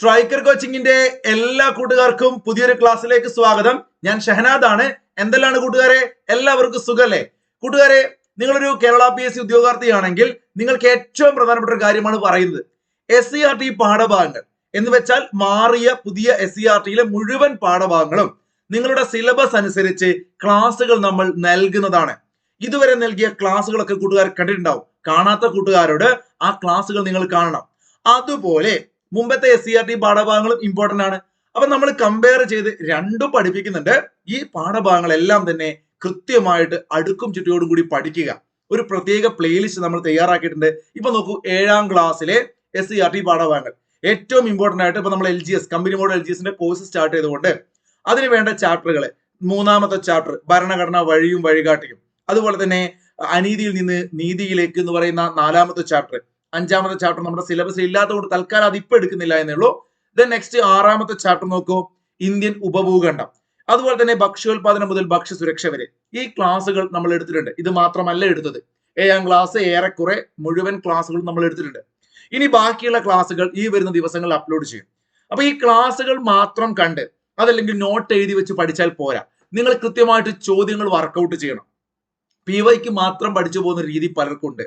Striker കോച്ചിങ്ങിന്റെ എല്ലാ കൂട്ടുകാർക്കും പുതിയൊരു ക്ലാസ്സിലേക്ക് സ്വാഗതം. ഞാൻ ഷഹനാദ് ആണ് എന്തെല്ലാണ് കൂട്ടുകാരെ? എല്ലാവർക്കും സുഖല്ലേ? കൂട്ടുകാരെ നിങ്ങളൊരു കേരള പി എസ് സി ഉദ്യോഗാർത്ഥിയാണെങ്കിൽ നിങ്ങൾക്ക് ഏറ്റവും പ്രധാനപ്പെട്ട ഒരു കാര്യമാണ് പറയുന്നത്. എസ് സി ആർ ടി പാഠഭാഗങ്ങൾ. എന്ന് വെച്ചാൽ മാറിയ പുതിയ എസ് സി ആർ ടിയിലെ മുഴുവൻ പാഠഭാഗങ്ങളും നിങ്ങളുടെ സിലബസ് അനുസരിച്ച് ക്ലാസ്സുകൾ നമ്മൾ നൽകുന്നതാണ്. ഇതുവരെ നൽകിയ ക്ലാസ്സുകളൊക്കെ കൂട്ടുകാർ കണ്ടിട്ടുണ്ടാവും. കാണാത്ത കൂട്ടുകാരോട് ആ ക്ലാസ്സുകൾ നിങ്ങൾ കാണണം. അതുപോലെ മുമ്പത്തെ എസ് സി ആർ ടി പാഠഭാഗങ്ങളും ഇമ്പോർട്ടന്റ് ആണ്. അപ്പൊ നമ്മൾ കമ്പയർ ചെയ്ത് രണ്ടും പഠിപ്പിക്കുന്നുണ്ട്. ഈ പാഠഭാഗങ്ങളെല്ലാം തന്നെ കൃത്യമായിട്ട് അടുക്കും ചുറ്റിയോടും കൂടി പഠിക്കുക. ഒരു പ്രത്യേക പ്ലേലിസ്റ്റ് നമ്മൾ തയ്യാറാക്കിയിട്ടുണ്ട്. ഇപ്പൊ നോക്കൂ ഏഴാം ക്ലാസ്സിലെ എസ് സി ആർ ടി പാഠഭാഗങ്ങൾ. ഏറ്റവും ഇമ്പോർട്ടന്റ് ആയിട്ട് ഇപ്പൊ നമ്മൾ L G S company model L G എസിന്റെ കോഴ്സ് സ്റ്റാർട്ട് ചെയ്തുകൊണ്ട് അതിന് വേണ്ട ചാപ്റ്ററുകൾ മൂന്നാമത്തെ ചാപ്റ്റർ ഭരണഘടന വഴിയും വഴികാട്ടിയും. അതുപോലെ തന്നെ അനീതിയിൽ നിന്ന് നീതിയിലേക്ക് എന്ന് പറയുന്ന നാലാമത്തെ ചാപ്റ്റർ അഞ്ചാമത്തെ ചാപ്റ്റർ നമ്മുടെ സിലബസിൽ ഇല്ലാത്തതുകൊണ്ട് തൽക്കാലം അത് ഇപ്പൊ എടുക്കുന്നില്ല എന്നേ ഉള്ളൂ. ദെൻ നെക്സ്റ്റ് ആറാമത്തെ ചാപ്റ്റർ നോക്കൂ. ഇന്ത്യൻ ഉപഭൂഖണ്ഡം. അതുപോലെ തന്നെ ഭക്ഷ്യോൽപാദനം മുതൽ ഭക്ഷ്യസുരക്ഷ വരെ. ഈ ക്ലാസ്സുകൾ നമ്മൾ എടുത്തിട്ടുണ്ട്. ഇത് മാത്രമല്ല എടുത്തത്. ഏഴാം ക്ലാസ് ഏറെക്കുറെ മുഴുവൻ ക്ലാസ്സുകൾ നമ്മൾ എടുത്തിട്ടുണ്ട്. ഇനി ബാക്കിയുള്ള ക്ലാസ്സുകൾ ഈ വരുന്ന ദിവസങ്ങളിൽ അപ്ലോഡ് ചെയ്യും. അപ്പൊ ഈ ക്ലാസ്സുകൾ മാത്രം കണ്ട് അതല്ലെങ്കിൽ നോട്ട് എഴുതി വെച്ച് പഠിച്ചാൽ പോരാ. നിങ്ങൾ കൃത്യമായിട്ട് ചോദ്യങ്ങൾ വർക്കൗട്ട് ചെയ്യണം. പി വൈക്ക് മാത്രം പഠിച്ചു പോകുന്ന രീതി പലർക്കുണ്ട്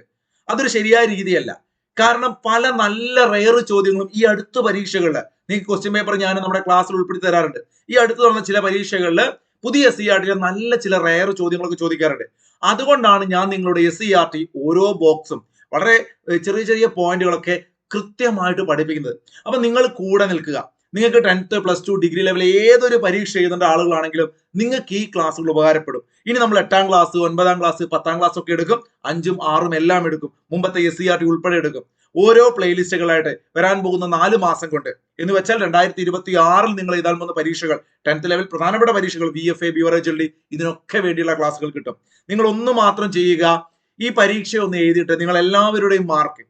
അതൊരു ശരിയായ രീതിയല്ല. കാരണം പല നല്ല റെയർ ചോദ്യങ്ങളും ഈ അടുത്ത പരീക്ഷകളിൽ നിങ്ങൾക്ക് ക്വസ്റ്റ്യൻ പേപ്പർ ഞാൻ നമ്മുടെ ക്ലാസ്സിൽ ഉൾപ്പെടുത്തി തരാറുണ്ട്. ഈ അടുത്ത് നടന്ന ചില പരീക്ഷകളിൽ പുതിയ എസ് സി ആർ ടിയിലെ നല്ല ചില റെയർ ചോദ്യങ്ങളൊക്കെ ചോദിക്കാറുണ്ട്. അതുകൊണ്ടാണ് ഞാൻ നിങ്ങളുടെ എസ് സി ആർ ടി ഓരോ ബോക്സും വളരെ ചെറിയ ചെറിയ പോയിന്റുകളൊക്കെ കൃത്യമായിട്ട് പഠിപ്പിക്കുന്നത്. അപ്പൊ നിങ്ങൾ കൂടെ നിൽക്കുക. നിങ്ങൾക്ക് tenth plus two degree level ഏതൊരു പരീക്ഷ എഴുതേണ്ട ആളുകളാണെങ്കിലും നിങ്ങൾക്ക് ഈ ക്ലാസ്സുകൾ ഉപകാരപ്പെടും. ഇനി നമ്മൾ എട്ടാം ക്ലാസ് ഒൻപതാം ക്ലാസ് പത്താം ക്ലാസ് ഒക്കെ എടുക്കും. അഞ്ചും ആറും എല്ലാം എടുക്കും. മുമ്പത്തെ എസ് സി ആർ ടി ഉൾപ്പെടെ എടുക്കും. ഓരോ പ്ലേലിസ്റ്റുകളായിട്ട് വരാൻ പോകുന്ന നാല് മാസം കൊണ്ട്. എന്ന് വെച്ചാൽ രണ്ടായിരത്തി ഇരുപത്തി ആറിൽ നിങ്ങൾ എഴുതാൻ പോകുന്ന പരീക്ഷകൾ ടെൻത്ത് ലെവൽ പ്രധാനപ്പെട്ട പരീക്ഷകൾ B F A beverage L ഇതിനൊക്കെ വേണ്ടിയുള്ള ക്ലാസ്സുകൾ കിട്ടും. നിങ്ങൾ ഒന്ന് മാത്രം ചെയ്യുക ഈ പരീക്ഷ ഒന്ന് എഴുതിയിട്ട് നിങ്ങൾ എല്ലാവരുടെയും മാർക്ക്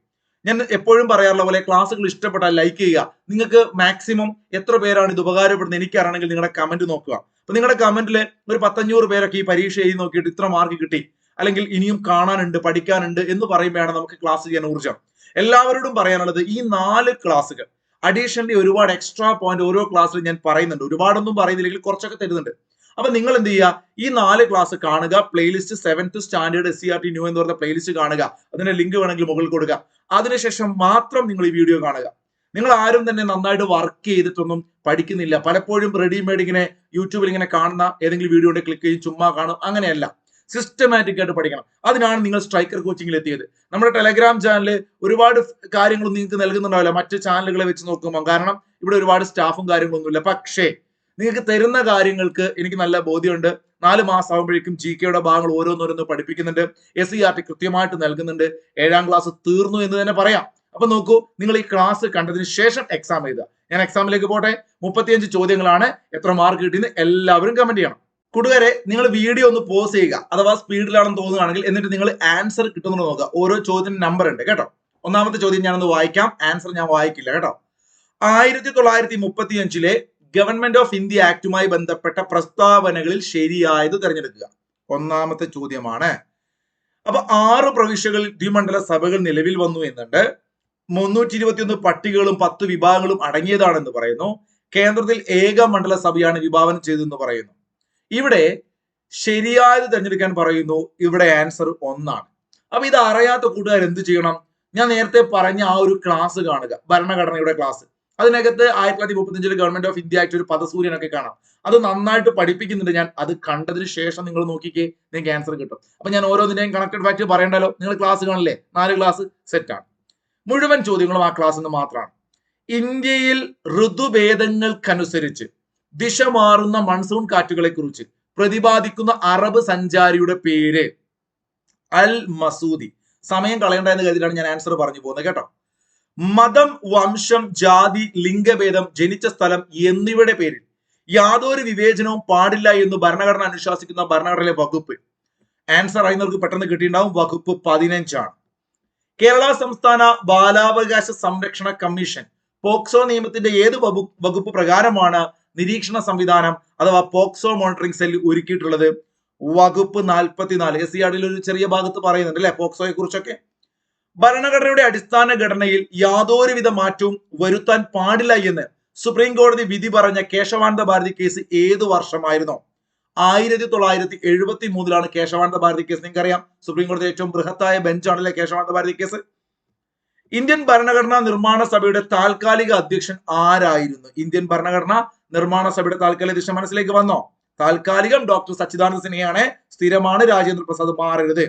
ഞാൻ എപ്പോഴും പറയാറുള്ള പോലെ ക്ലാസ്സുകൾ ഇഷ്ടപ്പെട്ടാൽ ലൈക്ക് ചെയ്യുക. നിങ്ങൾക്ക് മാക്സിമം എത്ര പേരാണ് ഇത് ഉപകാരപ്പെടുന്നത്? എനിക്കറിയണമെങ്കിൽ നിങ്ങളുടെ കമന്റ് നോക്കുക. അപ്പൊ നിങ്ങളുടെ കമന്റിൽ ഒരു പത്തഞ്ഞൂറ് പേരൊക്കെ ഈ പരീക്ഷ എഴുതി നോക്കിയിട്ട് ഇത്ര മാർക്ക് കിട്ടി. അല്ലെങ്കിൽ ഇനിയും കാണാനുണ്ട് പഠിക്കാനുണ്ട് എന്ന് പറയുമ്പോഴാണ് നമുക്ക് ക്ലാസ് ചെയ്യാൻ ഊർജം. എല്ലാവരോടും പറയാനുള്ളത് ഈ നാല് ക്ലാസ്സുകൾ അഡീഷണലി ഒരുപാട് എക്സ്ട്രാ പോയിന്റ് ഓരോ ക്ലാസ്സിലും ഞാൻ പറയുന്നുണ്ട്. ഒരുപാടൊന്നും പറയുന്നില്ലെങ്കിൽ കുറച്ചൊക്കെ തരുന്നുണ്ട്. അപ്പൊ നിങ്ങൾ എന്ത് ചെയ്യുക? ഈ നാല് ക്ലാസ് കാണുക. Playlist seventh standard S C R T new എന്ന് പറഞ്ഞ പ്ലേലിസ്റ്റ് കാണുക. അതിന്റെ ലിങ്ക് വേണമെങ്കിൽ മുകളിൽ കൊടുക്കുക. അതിനുശേഷം മാത്രം നിങ്ങൾ ഈ വീഡിയോ കാണുക. നിങ്ങൾ ആരും തന്നെ നന്നായിട്ട് വർക്ക് ചെയ്തിട്ടൊന്നും പഠിക്കുന്നില്ല. പലപ്പോഴും റെഡിമെയ്ഡ് ഇങ്ങനെ യൂട്യൂബിൽ ഇങ്ങനെ കാണുന്ന ഏതെങ്കിലും വീഡിയോ ഉണ്ടെങ്കിൽ ക്ലിക്ക് ചെയ്യും ചുമ്മാ കാണും അങ്ങനെയല്ല. സിസ്റ്റമാറ്റിക് ആയിട്ട് പഠിക്കണം. അതിനാണ് നിങ്ങൾ സ്ട്രൈക്കർ കോച്ചിങ്ങിൽ എത്തിയത്. നമ്മുടെ ടെലഗ്രാം ചാനലിൽ ഒരുപാട് കാര്യങ്ങൾ നിങ്ങൾക്ക് നൽകുന്നുണ്ടാവില്ല. മറ്റ് ചാനലുകളെ വെച്ച് നോക്കുമ്പോൾ കാരണം ഇവിടെ ഒരുപാട് സ്റ്റാഫും കാര്യങ്ങളൊന്നുമില്ല. പക്ഷേ നിങ്ങൾക്ക് തരുന്ന കാര്യങ്ങൾക്ക് എനിക്ക് നല്ല ബോധ്യമുണ്ട്. നാല് മാസം ആകുമ്പോഴേക്കും ജി കെയുടെ ഭാഗങ്ങൾ ഓരോന്നോരോന്ന് പഠിപ്പിക്കുന്നുണ്ട്. എസ് സി ആർ ടി കൃത്യമായിട്ട് നൽകുന്നുണ്ട്. ഏഴാം ക്ലാസ് തീർന്നു എന്ന് തന്നെ പറയാം. അപ്പൊ നോക്കൂ നിങ്ങൾ ഈ ക്ലാസ് കണ്ടതിന് ശേഷം എക്സാം എഴുതുക. ഞാൻ എക്സാമിലേക്ക് പോട്ടെ. മുപ്പത്തിയഞ്ച് ചോദ്യങ്ങളാണ് എത്ര മാർക്ക് കിട്ടിയെന്ന് എല്ലാവരും കമന്റ് ചെയ്യണം. കൂട്ടുകാരെ നിങ്ങൾ വീഡിയോ ഒന്ന് പോസ് ചെയ്യുക. അഥവാ സ്പീഡിലാണെന്ന് തോന്നുകയാണെങ്കിൽ എന്നിട്ട് നിങ്ങൾ ആൻസർ കിട്ടുന്നുണ്ടോ നോക്കുക. ഓരോ ചോദ്യത്തിന് നമ്പർ ഉണ്ട് കേട്ടോ. ഒന്നാമത്തെ ചോദ്യം ഞാനൊന്ന് വായിക്കാം. ആൻസർ ഞാൻ വായിക്കില്ല കേട്ടോ. ആയിരത്തി തൊള്ളായിരത്തി മുപ്പത്തി അഞ്ചിലെ ഗവൺമെന്റ് ഓഫ് ഇന്ത്യ ആക്ടുമായി ബന്ധപ്പെട്ട പ്രസ്താവനകളിൽ ശരിയായത് തിരഞ്ഞെടുക്കുക. ഒന്നാമത്തെ ചോദ്യമാണ്. അപ്പൊ ആറ് പ്രവിശ്യകളിൽ ദ്വിമണ്ഡല സഭകൾ നിലവിൽ വന്നു എന്നുണ്ട്. മുന്നൂറ്റി ഇരുപത്തിയൊന്ന് പട്ടികകളും പത്ത് വിഭാഗങ്ങളും അടങ്ങിയതാണെന്ന് പറയുന്നു. കേന്ദ്രത്തിൽ ഏക മണ്ഡല സഭയാണ് വിഭാവനം ചെയ്തതെന്ന് പറയുന്നു. ഇവിടെ ശരിയായത് തിരഞ്ഞെടുക്കാൻ പറയുന്നു. ഇവിടെ ആൻസർ ഒന്നാണ്. അപ്പൊ ഇത് അറിയാത്ത കൂട്ടുകാർ എന്ത് ചെയ്യണം? ഞാൻ നേരത്തെ പറഞ്ഞ ആ ഒരു ക്ലാസ് കാണുക. ഭരണഘടനയുടെ ക്ലാസ് അതിനകത്ത് ആയിരത്തി തൊള്ളായിരത്തി മുപ്പത്തിയഞ്ചിൽ ഗവൺമെന്റ് ഓഫ് ഇന്ത്യ ആക്ട് ഒരു പദസൂര്യനൊക്കെ കാണാം. അത് നന്നായിട്ട് പഠിപ്പിക്കുന്നുണ്ട് ഞാൻ. അത് കണ്ടതിന് ശേഷം നിങ്ങൾ നോക്കിക്കേ നിങ്ങൾക്ക് ആൻസർ കിട്ടും. അപ്പൊ ഞാൻ ഓരോന്നിനെയും കണക്റ്റഡ് ഫാക്ട് പറയണ്ടല്ലോ? നിങ്ങൾ ക്ലാസ് കാണില്ലേ? നാല് ക്ലാസ് സെറ്റാണ് മുഴുവൻ ചോദ്യങ്ങളും ആ ക്ലാസ് മാത്രമാണ് ഇന്ത്യയിൽ ഋതുഭേദങ്ങൾക്കനുസരിച്ച് ദിശ മാറുന്ന മൺസൂൺ കാറ്റുകളെ കുറിച്ച് പ്രതിപാദിക്കുന്ന അറബ് സഞ്ചാരിയുടെ പേര് അൽ മസൂദി. സമയം കളയണ്ട എന്ന് കരുതിയിട്ടാണ് ഞാൻ ആൻസർ പറഞ്ഞു പോകുന്നത് കേട്ടോ. മതം വംശം ജാതി ലിംഗഭേദം ജനിച്ച സ്ഥലം എന്നിവയുടെ പേരിൽ യാതൊരു വിവേചനവും പാടില്ല എന്ന് ഭരണഘടന അനുശാസിക്കുന്ന ഭരണഘടനയിലെ വകുപ്പ്. ആൻസർ അറിയുന്നവർക്ക് പെട്ടെന്ന് കിട്ടിയിട്ടുണ്ടാവും. വകുപ്പ് പതിനഞ്ചാണ്. കേരള സംസ്ഥാന ബാലാവകാശ സംരക്ഷണ കമ്മീഷൻ പോക്സോ നിയമത്തിന്റെ ഏത് വകുപ്പ് പ്രകാരമാണ് നിരീക്ഷണ സംവിധാനം അഥവാ പോക്സോ മോണിറ്ററിംഗ് സെൽ ഒരുക്കിയിട്ടുള്ളത്? വകുപ്പ് നാൽപ്പത്തിനാല് എസ് സി ആറിൽ ഒരു ചെറിയ ഭാഗത്ത് പറയുന്നുണ്ട് അല്ലെ? പോക്സോയെ കുറിച്ചൊക്കെ. ഭരണഘടനയുടെ അടിസ്ഥാന ഘടനയിൽ യാതൊരുവിധ മാറ്റവും വരുത്താൻ പാടില്ല എന്ന് സുപ്രീം കോടതി വിധി പറഞ്ഞ കേശവാനന്ദ ഭാരതി കേസ് ഏത് വർഷമായിരുന്നു? ആയിരത്തി തൊള്ളായിരത്തി എഴുപത്തി മൂന്നിലാണ് കേശവാനന്ദ ഭാരതി കേസ് നിങ്ങൾക്കറിയാം സുപ്രീം കോടതി ഏറ്റവും ബൃഹത്തായ ബെഞ്ചാണല്ലേ കേശവാനന്ദ ഭാരതി കേസ് ഇന്ത്യൻ ഭരണഘടനാ നിർമ്മാണ സഭയുടെ താൽക്കാലിക അധ്യക്ഷൻ ആരായിരുന്നു? ഇന്ത്യൻ ഭരണഘടനാ നിർമ്മാണ സഭയുടെ താൽക്കാലിക അധ്യക്ഷൻ മനസ്സിലേക്ക് വന്നോ? താൽക്കാലികം ഡോക്ടർ സച്ചിദാനന്ദ സിൻഹയാണ് സ്ഥിരമാണ് രാജേന്ദ്ര പ്രസാദ് മാറരുത്.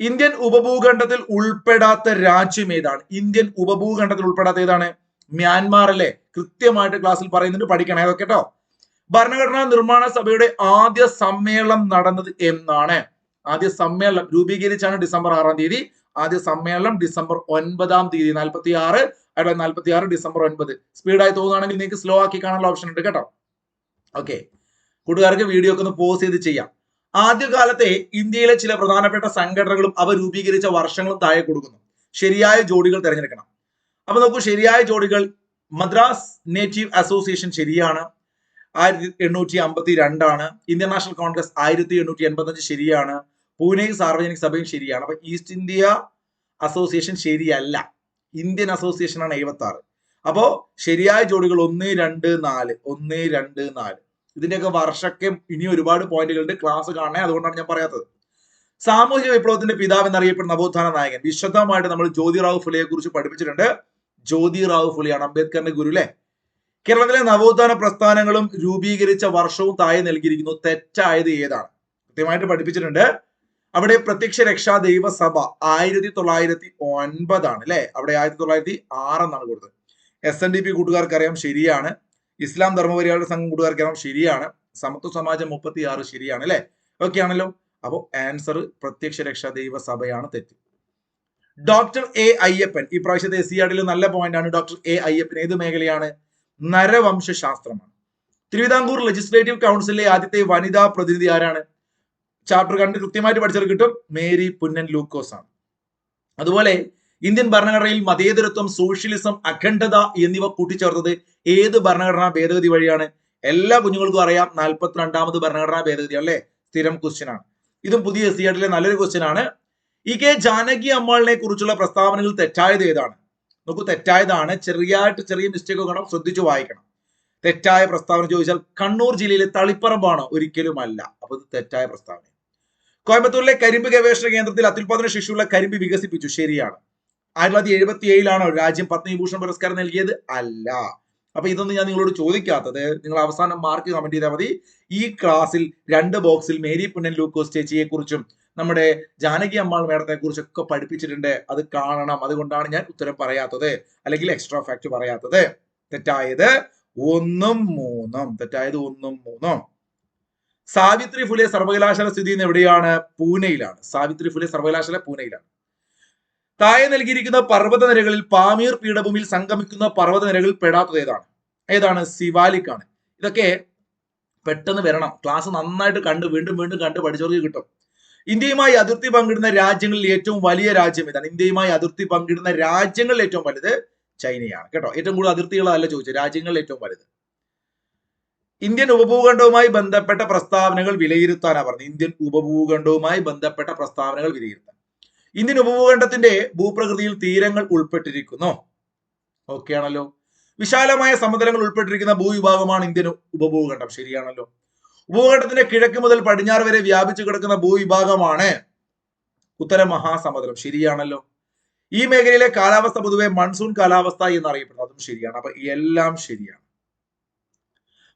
ഇന്ത്യൻ ഉപഭൂഖണ്ഡത്തിൽ ഉൾപ്പെടാത്ത രാജ്യം ഏതാണ്? ഇന്ത്യൻ ഉപഭൂഖണ്ഡത്തിൽ ഉൾപ്പെടാത്ത ഏതാണ്? മ്യാൻമാർ അല്ലേ? കൃത്യമായിട്ട് ക്ലാസ്സിൽ പറയുന്നുണ്ട് പഠിക്കണം. കേട്ടോ. ഭരണഘടനാ നിർമ്മാണ സഭയുടെ ആദ്യ സമ്മേളനം നടന്നത് എന്നാണ്. ആദ്യ സമ്മേളനം രൂപീകരിച്ചാണ് ഡിസംബർ ആറാം തീയതി. ആദ്യ സമ്മേളനം ഡിസംബർ ഒൻപതാം തീയതി നാൽപ്പത്തി ആറ് അവിടെ നാൽപ്പത്തി ആറ് ഡിസംബർ ഒൻപത്. സ്പീഡായി തോന്നുകയാണെങ്കിൽ നിങ്ങൾക്ക് സ്ലോ ആക്കി കാണാനുള്ള ഓപ്ഷൻ ഉണ്ട് കേട്ടോ. ഓക്കെ കൂട്ടുകാർക്ക് വീഡിയോ ഒക്കെ ഒന്ന് പോസ് ചെയ്ത് ചെയ്യാം. ആദ്യകാലത്തെ ഇന്ത്യയിലെ ചില പ്രധാനപ്പെട്ട സംഘടനകളും അവ രൂപീകരിച്ച വർഷങ്ങളും താഴെ കൊടുക്കുന്നു. ശരിയായ ജോഡികൾ തിരഞ്ഞെടുക്കണം. അപ്പൊ നോക്കൂ ശരിയായ ജോഡികൾ മദ്രാസ് നേറ്റീവ് അസോസിയേഷൻ ശരിയാണ്. ആയിരത്തി എണ്ണൂറ്റി അമ്പത്തി രണ്ടാണ് ഇന്ത്യൻ നാഷണൽ കോൺഗ്രസ് ആയിരത്തി എണ്ണൂറ്റി എൺപത്തി അഞ്ച് ശരിയാണ്. പൂനെ സാർവജനിക സഭയും ശരിയാണ്. അപ്പൊ ഈസ്റ്റ് ഇന്ത്യ അസോസിയേഷൻ ശരിയല്ല. ഇന്ത്യൻ അസോസിയേഷൻ ആണ് എഴുപത്തി ആറ് അപ്പോ ശരിയായ ജോഡികൾ ഒന്ന് രണ്ട് നാല്. ഒന്ന് രണ്ട് നാല്. ഇതിന്റെയൊക്കെ വർഷക്കെ ഇനി ഒരുപാട് പോയിന്റുകളുണ്ട്. ക്ലാസ് കാണണേ അതുകൊണ്ടാണ് ഞാൻ പറയാത്തത്. സാമൂഹിക വിപ്ലവത്തിന്റെ പിതാവ് എന്നറിയപ്പെടുന്ന നവോത്ഥാന നായകൻ. വിശദമായിട്ട് നമ്മൾ ജ്യോതിറാവു ഫുലെയെ കുറിച്ച് പഠിപ്പിച്ചിട്ടുണ്ട്. ജ്യോതിറാവു ഫുലെയാണ്. അംബേദ്കറിന്റെ ഗുരു അല്ലെ കേരളത്തിലെ നവോത്ഥാന പ്രസ്ഥാനങ്ങളും രൂപീകരിച്ച വർഷവും താഴെ നൽകിയിരിക്കുന്നു. തെറ്റായത് ഏതാണ്? കൃത്യമായിട്ട് പഠിപ്പിച്ചിട്ടുണ്ട്. അവിടെ പ്രത്യക്ഷ രക്ഷാ ദൈവസഭ ആയിരത്തി തൊള്ളായിരത്തി ഒൻപതാണ് അല്ലെ? അവിടെ ആയിരത്തി തൊള്ളായിരത്തി ആറ് എന്നാണ് കൊടുത്തത്. എസ് എൻ ഡി പി കൂട്ടുകാർക്ക് അറിയാം ശരിയാണ്. ഇസ്ലാം ധർമ്മപരിയാളുടെ സംഘം കൂട്ടുകാർക്ക് അറിയാം ശരിയാണ്. സമത്വ സമാജം മുപ്പത്തി ആറ് ശരിയാണ് അല്ലെ? ഓക്കെ ആണല്ലോ അപ്പോൾ ആൻസർ പ്രത്യക്ഷ രക്ഷാ ദൈവസഭയാണ് തെറ്റ്. Doctor A Ayyappan. ഈ പ്രാവശ്യത്തെ എസ് സി ആർഡിൽ നല്ല പോയിന്റ് ആണ്. Doctor A Ayyappan. ഏത് മേഖലയാണ്? നരവംശ ശാസ്ത്രമാണ് തിരുവിതാംകൂർ ലെജിസ്ലേറ്റീവ് കൗൺസിലിലെ ആദ്യത്തെ വനിതാ പ്രതിനിധി ആരാണ്? ചാപ്റ്റർ കണ്ട് കൃത്യമായിട്ട് പഠിച്ചത് കിട്ടും. മേരി പുന്നൻ ലൂക്കോസ് ആണ് അതുപോലെ ഇന്ത്യൻ ഭരണഘടനയിൽ മതേതരത്വം സോഷ്യലിസം അഖണ്ഡത എന്നിവ കൂട്ടിച്ചേർത്തത് ഏത് ഭരണഘടനാ ഭേദഗതി വഴിയാണ്? എല്ലാ കുഞ്ഞുങ്ങൾക്കും അറിയാം നാൽപ്പത്തിരണ്ടാമത് ഭരണഘടനാ ഭേദഗതി അല്ലേ? സ്ഥിരം ക്വസ്റ്റ്യൻ ആണ്. ഇതും പുതിയ എസ് സി ആർഡിലെ നല്ലൊരു ക്വസ്റ്റ്യൻ ആണ്. ഇ കെ ജാനകി അമ്മാളിനെ കുറിച്ചുള്ള പ്രസ്താവനകൾ തെറ്റായത് ഏതാണ്? നോക്കൂ തെറ്റായതാണ്. ചെറിയായിട്ട് ചെറിയ മിസ്റ്റേക്ക് കാണാം ശ്രദ്ധിച്ചു വായിക്കണം. തെറ്റായ പ്രസ്താവന ചോദിച്ചാൽ കണ്ണൂർ ജില്ലയിലെ തളിപ്പറമ്പാണ് ഒരിക്കലും അല്ല അപ്പൊ ഇത് തെറ്റായ പ്രസ്താവന കോയമ്പത്തൂരിലെ കരിമ്പ് ഗവേഷണ കേന്ദ്രത്തിൽ അത്യുൽപാദന ശേഷിയുള്ള കരിമ്പ് വികസിപ്പിച്ചു. ശരിയാണ്. ആയിരത്തി തൊള്ളായിരത്തി എഴുപത്തി ഏഴിലാണോ രാജ്യം പത്മവിഭൂഷൺ പുരസ്കാരം നൽകിയത്? അല്ല. അപ്പൊ ഇതൊന്നും ഞാൻ നിങ്ങളോട് ചോദിക്കാത്തത്. നിങ്ങൾ അവസാനം മാർക്ക് കമന്റ് ചെയ്താൽ മതി. ഈ ക്ലാസ്സിൽ രണ്ട് ബോക്സിൽ മേരി പുന്നൻ ലൂക്കോസ് ചേച്ചിയെ കുറിച്ചും നമ്മുടെ ജാനകി അമ്മാൾ മേടത്തെ കുറിച്ചൊക്കെ പഠിപ്പിച്ചിട്ടുണ്ട്. അത് കാണണം. അതുകൊണ്ടാണ് ഞാൻ ഉത്തരം പറയാത്തത്. അല്ലെങ്കിൽ എക്സ്ട്രാ ഫാക്ട് പറയാത്തത്. തെറ്റായത് ഒന്നും മൂന്നും. തെറ്റായത് ഒന്നും മൂന്നും. സാവിത്രി ഫുലെ സർവകലാശാല സ്ഥിതി ചെയ്യുന്ന എവിടെയാണ്? പൂനെയിലാണ്. സാവിത്രി ഫുലെ സർവകലാശാല പൂനെയിലാണ്. താഴെ നൽകിയിരിക്കുന്ന പർവത നിരകളിൽ പാമീർ പീഠഭൂമിയിൽ സംഗമിക്കുന്ന പർവത നിരകളിൽ പെടാത്തത് ഏതാണ്? ഏതാണ്? സിവാലിക്കാണ് ഇതൊക്കെ പെട്ടെന്ന് വരണം. ക്ലാസ് നന്നായിട്ട് കണ്ട് വീണ്ടും വീണ്ടും കണ്ട് പഠിച്ചവർക്ക് കിട്ടും. ഇന്ത്യയുമായി അതിർത്തി പങ്കിടുന്ന രാജ്യങ്ങളിൽ ഏറ്റവും വലിയ രാജ്യം ഇതാണ് ഇന്ത്യയുമായി അതിർത്തി പങ്കിടുന്ന രാജ്യങ്ങളിൽ ഏറ്റവും വലുത് ചൈനയാണ്. കേട്ടോ? ഏറ്റവും കൂടുതൽ അതിർത്തികളല്ല ചോദിച്ചത്? രാജ്യങ്ങളിൽ ഏറ്റവും വലുത്. ഇന്ത്യൻ ഉപഭൂഖണ്ഡവുമായി ബന്ധപ്പെട്ട പ്രസ്താവനകൾ വിലയിരുത്താനാണ് പറഞ്ഞത്. ഇന്ത്യൻ ഉപഭൂഖണ്ഡവുമായി ബന്ധപ്പെട്ട പ്രസ്താവനകൾ വിലയിരുത്താൻ. ഇന്ത്യൻ ഉപഭൂഖണ്ഡത്തിന്റെ ഭൂപ്രകൃതിയിൽ തീരങ്ങൾ ഉൾപ്പെട്ടിരിക്കുന്നു. ഓക്കെ ആണല്ലോ വിശാലമായ സമുദ്രങ്ങൾ ഉൾപ്പെട്ടിരിക്കുന്ന ഭൂവിഭാഗമാണ് ഇന്ത്യൻ ഉപഭൂഖണ്ഡം. ശരിയാണല്ലോ. ഉപഭൂഖണ്ഡത്തിന്റെ കിഴക്ക് മുതൽ പടിഞ്ഞാറ് വരെ വ്യാപിച്ചു കിടക്കുന്ന ഭൂവിഭാഗമാണ് ഉത്തര മഹാസമുദ്രം. ശരിയാണല്ലോ. ഈ മേഖലയിലെ കാലാവസ്ഥ പൊതുവെ മൺസൂൺ കാലാവസ്ഥ എന്നറിയപ്പെടുന്നു. അതും ശരിയാണ്. അപ്പൊ എല്ലാം ശരിയാണ്.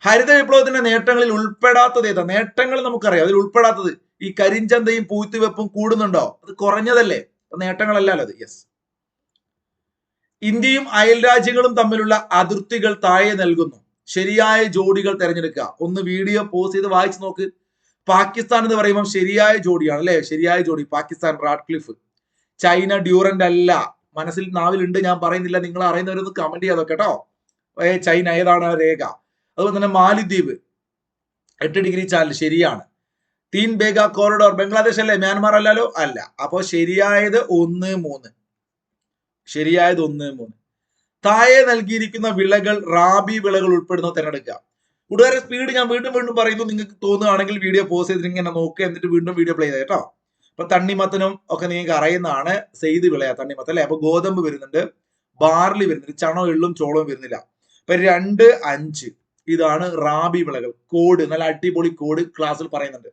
ഹരിത വിപ്ലവത്തിന്റെ നേട്ടങ്ങളിൽ ഉൾപ്പെടാത്തത് ഏതാ? നേട്ടങ്ങൾ നമുക്കറിയാം. അതിൽ ഉൾപ്പെടാത്തത് ഈ കരിഞ്ചന്തയും പൂത്തുവെപ്പും കൂടുന്നുണ്ടോ? അത് കുറഞ്ഞതല്ലേ? നേട്ടങ്ങളല്ലല്ലോ അത്. യെസ് ഇന്ത്യയും അയൽ രാജ്യങ്ങളും തമ്മിലുള്ള അതിർത്തികൾ താഴെ നൽകുന്നു. ശരിയായ ജോഡികൾ തിരഞ്ഞെടുക്കുക. ഒന്ന് വീഡിയോ പോസ്റ്റ് ചെയ്ത് വായിച്ചു നോക്ക്. പാകിസ്ഥാൻ എന്ന് പറയുമ്പോൾ ശരിയായ ജോഡിയാണ് അല്ലെ? ശരിയായ ജോഡി. പാകിസ്ഥാൻ റാഡ്ക്ലിഫ്. ചൈന ഡ്യൂറന്റ് അല്ല. മനസ്സിൽ നാവിലുണ്ട് ഞാൻ പറയുന്നില്ല. നിങ്ങൾ അറിയുന്നവരൊന്ന് കമന്റ് ചെയ്യാതെ കേട്ടോ. ചൈന ഏതാണ് രേഖ? അതുപോലെ തന്നെ മാലിദ്വീപ്. എട്ട് ഡിഗ്രി ചാനൽ ശരിയാണ്. തീൻ ബേഗ കോറിഡോർ ബംഗ്ലാദേശ് അല്ലേ? മ്യാൻമാർ അല്ലല്ലോ? അല്ല. അപ്പോൾ ശരിയായത് ഒന്ന് മൂന്ന്. ശരിയായത് ഒന്ന് മൂന്ന്. താഴെ നൽകിയിരിക്കുന്ന വിളകൾ റാബി വിളകൾ ഉൾപ്പെടുന്ന തിരഞ്ഞെടുക്കുക. കൂട്ടുകാരെ സ്പീഡ് ഞാൻ വീണ്ടും വീണ്ടും പറയുന്നു. നിങ്ങൾക്ക് തോന്നുകയാണെങ്കിൽ വീഡിയോ പോസ് ചെയ്തിട്ട് ഇങ്ങനെ നോക്കുക. എന്നിട്ട് വീണ്ടും വീഡിയോ പ്ലേ ചെയ്ത കേട്ടോ. അപ്പൊ തണ്ണിമത്തനും ഒക്കെ നിങ്ങൾക്ക് അറിയുന്നതാണ് സെയ്ത് വിളയാ തണ്ണിമത്തൻ അല്ലെ? അപ്പൊ ഗോതമ്പ് വരുന്നുണ്ട്. ബാർലി വരുന്നുണ്ട്. ചണോ എള്ളും ചോളവും വരുന്നില്ല. അപ്പൊ രണ്ട് അഞ്ച്. ഇതാണ് റാബി വിളകൾ. കോഡ് നല്ല അടിപൊളി കോഡ് ക്ലാസ്സിൽ പറയുന്നുണ്ട്.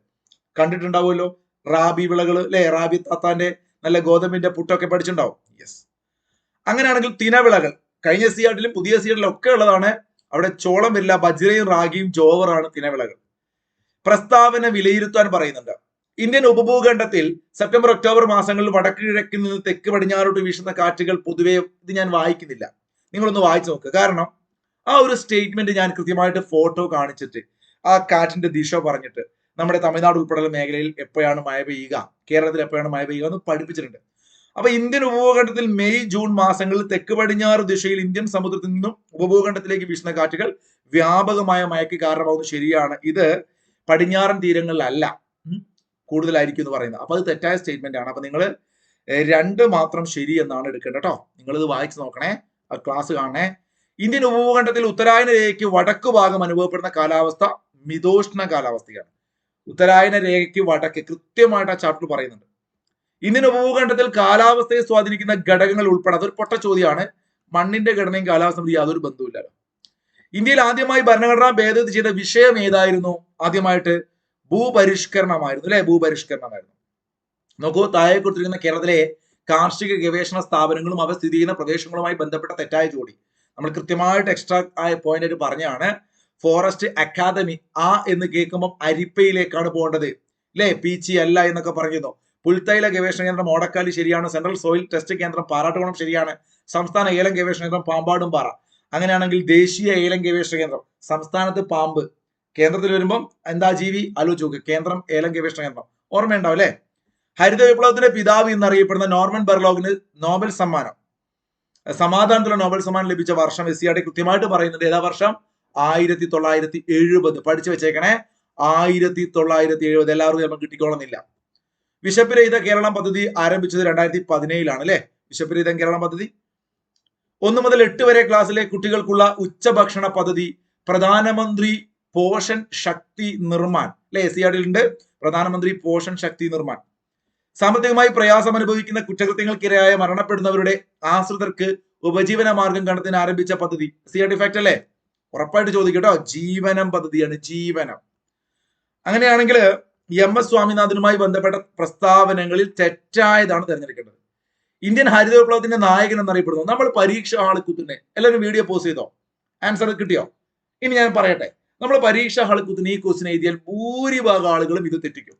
കണ്ടിട്ടുണ്ടാവുമല്ലോ? റാബി വിളകൾ അല്ലെ? റാബി താത്താന്റെ നല്ല ഗോതമ്പിന്റെ പുട്ടൊക്കെ പഠിച്ചിട്ടുണ്ടാവും. യെസ് അങ്ങനെയാണെങ്കിൽ തിനവിളകൾ. കഴിഞ്ഞ സിയാട്ടിലും പുതിയ സിയാട്ടിലും ഒക്കെ ഉള്ളതാണ്. അവിടെ ചോളം വരില്ല ബജ്രയും റാഗിയും ജോവറാണ് തിനവിളകൾ. പ്രസ്താവന വിലയിരുത്താൻ പറയുന്നുണ്ട്. ഇന്ത്യൻ ഉപഭൂഖണ്ഡത്തിൽ സെപ്റ്റംബർ ഒക്ടോബർ മാസങ്ങളിൽ വടക്ക് കിഴക്കിൽ നിന്ന് തെക്ക് പടിഞ്ഞാറോട്ട് വീശുന്ന കാറ്റുകൾ പൊതുവെ ഇത് ഞാൻ വായിക്കുന്നില്ല. നിങ്ങളൊന്ന് വായിച്ചു നോക്കുക കാരണം ആ ഒരു സ്റ്റേറ്റ്മെന്റ് ഞാൻ കൃത്യമായിട്ട് ഫോട്ടോ കാണിച്ചിട്ട് ആ കാറ്റിന്റെ ദിശ പറഞ്ഞിട്ട് നമ്മുടെ തമിഴ്നാട് ഉൾപ്പെടെയുള്ള മേഖലയിൽ എപ്പോഴാണ് മഴ പെയ്യുക കേരളത്തിൽ എപ്പോഴാണ് മഴ പെയ്യുക എന്ന് പഠിപ്പിച്ചിട്ടുണ്ട്. അപ്പൊ ഇന്ത്യൻ ഉപഭൂഖണ്ഡത്തിൽ മെയ് ജൂൺ മാസങ്ങളിൽ തെക്ക് പടിഞ്ഞാറ് ദിശയിൽ ഇന്ത്യൻ സമുദ്രത്തിൽ നിന്നും ഉപഭൂഖണ്ഡത്തിലേക്ക് വീശുന്ന കാറ്റുകൾ വ്യാപകമായ മയക്ക് കാരണമാകുന്നത് ശരിയാണ്. ഇത് പടിഞ്ഞാറൻ തീരങ്ങളിലല്ല. കൂടുതലായിരിക്കും എന്ന് പറയുന്നത്. അപ്പൊ അത് തെറ്റായ സ്റ്റേറ്റ്മെന്റ് ആണ്. അപ്പൊ നിങ്ങൾ രണ്ട് മാത്രം ശരി എന്നാണ് എടുക്കേണ്ടത് കേട്ടോ നിങ്ങൾ ഇത് വായിച്ചു നോക്കണേ. ക്ലാസ് കാണണേ. ഇന്ത്യൻ ഉപഭൂഖണ്ഡത്തിൽ ഉത്തരായന രേഖയ്ക്ക് വടക്ക് ഭാഗം അനുഭവപ്പെടുന്ന കാലാവസ്ഥ മിതോഷ്ണ കാലാവസ്ഥയാണ്. ഉത്തരായന രേഖയ്ക്ക് വടക്ക്. കൃത്യമായിട്ട് ആ ചാപ്റ്റർ പറയുന്നുണ്ട്. ഇന്ത്യൻ ഉപഭൂഖണ്ഡത്തിൽ കാലാവസ്ഥയെ സ്വാധീനിക്കുന്ന ഘടകങ്ങൾ ഉൾപ്പെടെ അതൊരു പൊട്ട ചോദ്യമാണ്. മണ്ണിന്റെ ഘടനയും കാലാവസ്ഥ തമ്മിൽ യാതൊരു ബന്ധവുമില്ലല്ലോ. ഇന്ത്യയിൽ ആദ്യമായി ഭരണഘടനാ ഭേദഗതി ചെയ്ത വിഷയം ഏതായിരുന്നു? ആദ്യമായിട്ട് ഭൂപരിഷ്കരണമായിരുന്നു അല്ലെ? ഭൂപരിഷ്കരണമായിരുന്നു. നോക്കൂ താഴെ കൊടുത്തിരിക്കുന്ന കേരളത്തിലെ കാർഷിക ഗവേഷണ സ്ഥാപനങ്ങളും അവ സ്ഥിതി ചെയ്യുന്ന പ്രദേശങ്ങളുമായി ബന്ധപ്പെട്ട തെറ്റായ ജോഡി. നമ്മൾ കൃത്യമായിട്ട് എക്സ്ട്രാ ആയ പോയിന്റ് ആയിട്ട് പറഞ്ഞാണ് ഫോറസ്റ്റ് അക്കാദമി ആ എന്ന് കേൾക്കുമ്പോൾ അരിപ്പയിലേക്കാണ് പോകേണ്ടത്. അല്ലേ? പീച്ചി അല്ല എന്നൊക്കെ പറഞ്ഞിരുന്നു. പുൽത്തൈല ഗവേഷണ കേന്ദ്രം ഓടക്കാലി ശരിയാണ്. സെൻട്രൽ സോയിൽ ടെസ്റ്റ് കേന്ദ്രം പാറാട്ടുകുളം ശരിയാണ്. സംസ്ഥാന ഏലം ഗവേഷണ കേന്ദ്രം പാമ്പാടും പാറ. അങ്ങനെയാണെങ്കിൽ ദേശീയ ഏലം ഗവേഷണ കേന്ദ്രം സംസ്ഥാനത്ത് പാമ്പ്. കേന്ദ്രത്തിൽ വരുമ്പം എന്താ ജീവി? ആലോചിച്ച് കേന്ദ്രം ഏലം ഗവേഷണ കേന്ദ്രം. ഓർമ്മയുണ്ടാവും അല്ലെ? ഹരിത വിപ്ലവത്തിന്റെ പിതാവ് എന്നറിയപ്പെടുന്ന നോർമൻ ബെർലോഗിന് നോബൽ സമ്മാനം. സമാധാനത്തിലുള്ള നോബൽ സമ്മാനം ലഭിച്ച വർഷം എസ് സി കൃത്യമായിട്ട് പറയുന്നത് ഏതാ വർഷം? ആയിരത്തി തൊള്ളായിരത്തി എഴുപത് പഠിച്ചു വെച്ചേക്കണേ. ആയിരത്തി തൊള്ളായിരത്തി എഴുപത് എല്ലാവർക്കും ചിലപ്പോൾ കിട്ടിക്കോളുന്നില്ല. വിശപ്പുരഹിത കേരളം പദ്ധതി ആരംഭിച്ചത് രണ്ടായിരത്തി പതിനേഴിലാണ് അല്ലെ? വിശപ്പുരഹിതം കേരളം പദ്ധതി. ഒന്ന് മുതൽ എട്ട് വരെ ക്ലാസ്സിലെ കുട്ടികൾക്കുള്ള ഉച്ചഭക്ഷണ പദ്ധതി പ്രധാനമന്ത്രി പോഷൻ ശക്തി നിർമ്മാൻ അല്ലെ? എസ് സി ഉണ്ട്. പ്രധാനമന്ത്രി പോഷൻ ശക്തി നിർമ്മാൻ സാമ്പത്തികമായി പ്രയാസം അനുഭവിക്കുന്ന കുറ്റകൃത്യങ്ങൾക്കിരയായ മരണപ്പെടുന്നവരുടെ ആശ്രിതർക്ക് ഉപജീവന മാർഗം കണ്ടെത്താൻ ആരംഭിച്ച പദ്ധതി. സി ആർ ഡിഫാക്ട് അല്ലേ? ഉറപ്പായിട്ട് ചോദിക്കട്ടോ. ജീവനം പദ്ധതിയാണ് ജീവനം. അങ്ങനെയാണെങ്കിൽ എം എസ് സ്വാമിനാഥനുമായി ബന്ധപ്പെട്ട പ്രസ്താവനകളിൽ തെറ്റായതാണ് തിരഞ്ഞെടുക്കേണ്ടത്. ഇന്ത്യൻ ഹരിത വിപ്ലവത്തിന്റെ നായകൻ എന്നറിയപ്പെടുന്നു. നമ്മൾ പരീക്ഷ ഹാളിൽ കുത്തുന്നെ. എല്ലാവരും വീഡിയോ പോസ് ചെയ്തോ? ആൻസർ കിട്ടിയോ? ഇനി ഞാൻ പറയട്ടെ. നമ്മൾ പരീക്ഷ ഹാളിൽ കുത്തുന്ന ഈ ക്വസ്റ്റിന് എഴുതിയാൽ ഭൂരിഭാഗം ആളുകളും ഇത് തെറ്റിക്കും.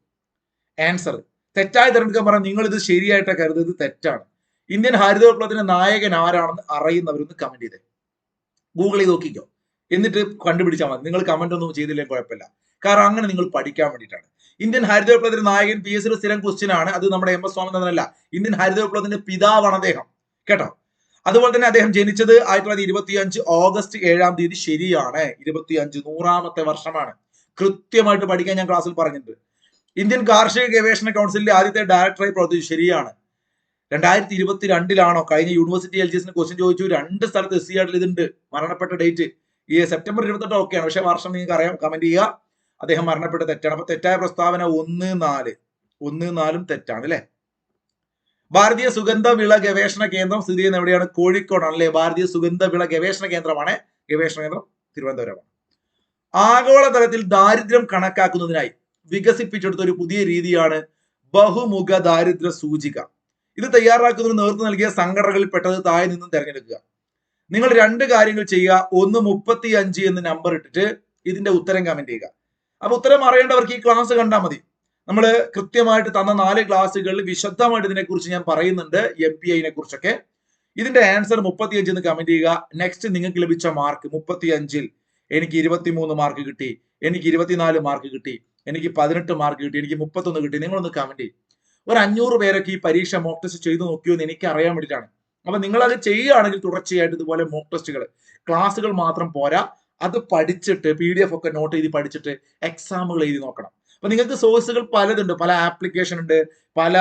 ആൻസർ തെറ്റായി തിരഞ്ഞെടുക്കാൻ പറഞ്ഞാൽ നിങ്ങൾ ഇത് ശരിയായിട്ട് കരുതുന്നത് തെറ്റാണ്. ഇന്ത്യൻ ഹരിത വിപ്ലവത്തിന്റെ നായകൻ ആരാണെന്ന് അറിയുന്നവരൊന്ന് കമന്റ് ചെയ്തേ. ഗൂഗിൾ ചെയ്ത് നോക്കിക്കോ. എന്നിട്ട് കണ്ടുപിടിച്ചാൽ മതി. നിങ്ങൾ കമന്റ് ഒന്നും ചെയ്തില്ലെങ്കിൽ കുഴപ്പമില്ല. കാരണം അങ്ങനെ നിങ്ങൾ പഠിക്കാൻ വേണ്ടിയിട്ടാണ്. ഇന്ത്യൻ ഹരിത വിപ്ലവത്തിന്റെ നായകൻ പി എസ് സ്ഥിരം ക്വസ്റ്റ്യൻ ആണ് അത് നമ്മുടെ എം എസ് സ്വാമിനാഥനല്ല. ഇന്ത്യൻ ഹരിത വിപ്ലവത്തിന്റെ പിതാവാണ് അദ്ദേഹം. കേട്ടോ? അതുപോലെ തന്നെ അദ്ദേഹം ജനിച്ചത് ആയിരത്തി തൊള്ളായിരത്തി ഇരുപത്തി അഞ്ച് ഓഗസ്റ്റ് ഏഴാം തീയതി ശരിയാണ്. ഇരുപത്തി അഞ്ച് നൂറാമത്തെ വർഷമാണ്. കൃത്യമായിട്ട് പഠിക്കാൻ ഞാൻ ക്ലാസ്സിൽ പറഞ്ഞിട്ടുണ്ട്. ഇന്ത്യൻ കാർഷിക ഗവേഷണ കൗൺസിലിന്റെ ആദ്യത്തെ ഡയറക്ടറായി പ്രവർത്തിച്ചു. ശരിയാണ്. രണ്ടായിരത്തി ഇരുപത്തി രണ്ടിലാണോ കഴിഞ്ഞ യൂണിവേഴ്സിറ്റി എൽ ജി എസിന് ക്വസ്റ്റ്യൻ ചോദിച്ചു. രണ്ട് സ്ഥലത്ത് എസ് സി ആയിട്ടുള്ള ഇതുണ്ട്. മരണപ്പെട്ട ഡേറ്റ്. ഈ സെപ്റ്റംബർ ഇരുപത്തെട്ട് ഓക്കെയാണ്. പക്ഷേ വർഷം നിങ്ങൾക്ക് അറിയാം. കമന്റ് ചെയ്യുക. അദ്ദേഹം മരണപ്പെട്ട തെറ്റാണ്. അപ്പൊ തെറ്റായ പ്രസ്താവന ഒന്ന് നാല്. ഒന്ന് നാലും തെറ്റാണ് അല്ലെ ഭാരതീയ സുഗന്ധ വിള ഗവേഷണ കേന്ദ്രം സ്ഥിതി ചെയ്യുന്ന എവിടെയാണ്? കോഴിക്കോടാണ് അല്ലെ? ഭാരതീയ സുഗന്ധ വിള ഗവേഷണ കേന്ദ്രമാണ്. ഗവേഷണ കേന്ദ്രം തിരുവനന്തപുരമാണ്. ആഗോളതലത്തിൽ ദാരിദ്ര്യം കണക്കാക്കുന്നതിനായി വികസിപ്പിച്ചെടുത്ത ഒരു പുതിയ രീതിയാണ് ബഹുമുഖ ദാരിദ്ര്യ സൂചിക. ഇത് തയ്യാറാക്കുന്നതിന് നേതൃത്വം നൽകിയ സംഘടനകളിൽ പെട്ടത് താഴെ നിന്നും തിരഞ്ഞെടുക്കുക. നിങ്ങൾ രണ്ട് കാര്യങ്ങൾ ചെയ്യുക. ഒന്ന് മുപ്പത്തി അഞ്ച് എന്ന് നമ്പർ ഇട്ടിട്ട് ഇതിന്റെ ഉത്തരം കമന്റ് ചെയ്യുക. അപ്പൊ ഉത്തരം അറിയേണ്ടവർക്ക് ഈ ക്ലാസ് കണ്ടാൽ മതി. നമ്മൾ കൃത്യമായിട്ട് തന്ന നാല് ക്ലാസ്സുകളിൽ വിശദമായിട്ട് ഇതിനെക്കുറിച്ച് ഞാൻ പറയുന്നുണ്ട് എം പി ഐനെ കുറിച്ചൊക്കെ. ഇതിന്റെ ആൻസർ മുപ്പത്തി അഞ്ച് എന്ന് കമന്റ് ചെയ്യുക. നെക്സ്റ്റ് നിങ്ങൾക്ക് ലഭിച്ച മാർക്ക് മുപ്പത്തി അഞ്ചിൽ എനിക്ക് ഇരുപത്തിമൂന്ന് മാർക്ക് കിട്ടി എനിക്ക് ഇരുപത്തിനാല് മാർക്ക് കിട്ടി എനിക്ക് പതിനെട്ട് മാർക്ക് കിട്ടി എനിക്ക് മുപ്പത്തൊന്ന് കിട്ടി. നിങ്ങളൊന്ന് കമന്റ് ചെയ്യും. ഒരു അഞ്ഞൂറ് പേരൊക്കെ ഈ പരീക്ഷ മോക്ക് ടെസ്റ്റ് ചെയ്തു നോക്കിയോ എന്ന് എനിക്ക് അറിയാൻ വേണ്ടിയിട്ടാണ്. അപ്പൊ അത് ചെയ്യുകയാണെങ്കിൽ തുടർച്ചയായിട്ട് ഇതുപോലെ മോക്ക് ടെസ്റ്റുകൾ ക്ലാസ്സുകൾ മാത്രം പോരാ. അത് പഠിച്ചിട്ട് പി ഡി എഫ് ഒക്കെ നോട്ട് ചെയ്ത് പഠിച്ചിട്ട് എക്സാമുകൾ എഴുതി നോക്കണം. അപ്പൊ നിങ്ങൾക്ക് സോഴ്സുകൾ പലതുണ്ട്. പല ആപ്ലിക്കേഷൻ ഉണ്ട്. പല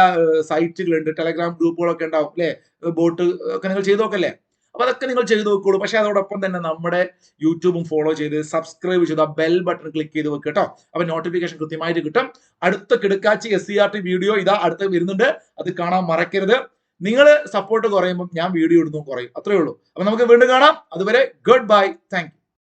സൈറ്റുകളുണ്ട് ടെലഗ്രാം ഗ്രൂപ്പുകളൊക്കെ ഉണ്ടാവും അല്ലെ? ബോട്ട് ഒക്കെ നിങ്ങൾ ചെയ്ത് നോക്കല്ലേ? അപ്പൊ അതൊക്കെ നിങ്ങൾ ചെയ്ത് നോക്കുള്ളൂ. പക്ഷെ അതോടൊപ്പം തന്നെ നമ്മുടെ യൂട്യൂബും ഫോളോ ചെയ്ത് സബ്സ്ക്രൈബ് ചെയ്ത് ആ ബെൽ ബട്ടൺ ക്ലിക്ക് ചെയ്ത് വെക്കുക കേട്ടോ അപ്പൊ നോട്ടിഫിക്കേഷൻ കൃത്യമായിട്ട് കിട്ടും. അടുത്ത കിടക്കാച്ചി S C R T video ഇതാ അടുത്ത് വരുന്നുണ്ട്. അത് കാണാൻ മറക്കരുത്. നിങ്ങൾ സപ്പോർട്ട് കുറയുമ്പോൾ ഞാൻ വീഡിയോ ഇടുന്നു കുറയും. അത്രേ ഉള്ളൂ. അപ്പൊ നമുക്ക് വീണ്ടും കാണാം. അതുവരെ ഗുഡ് ബൈ താങ്ക്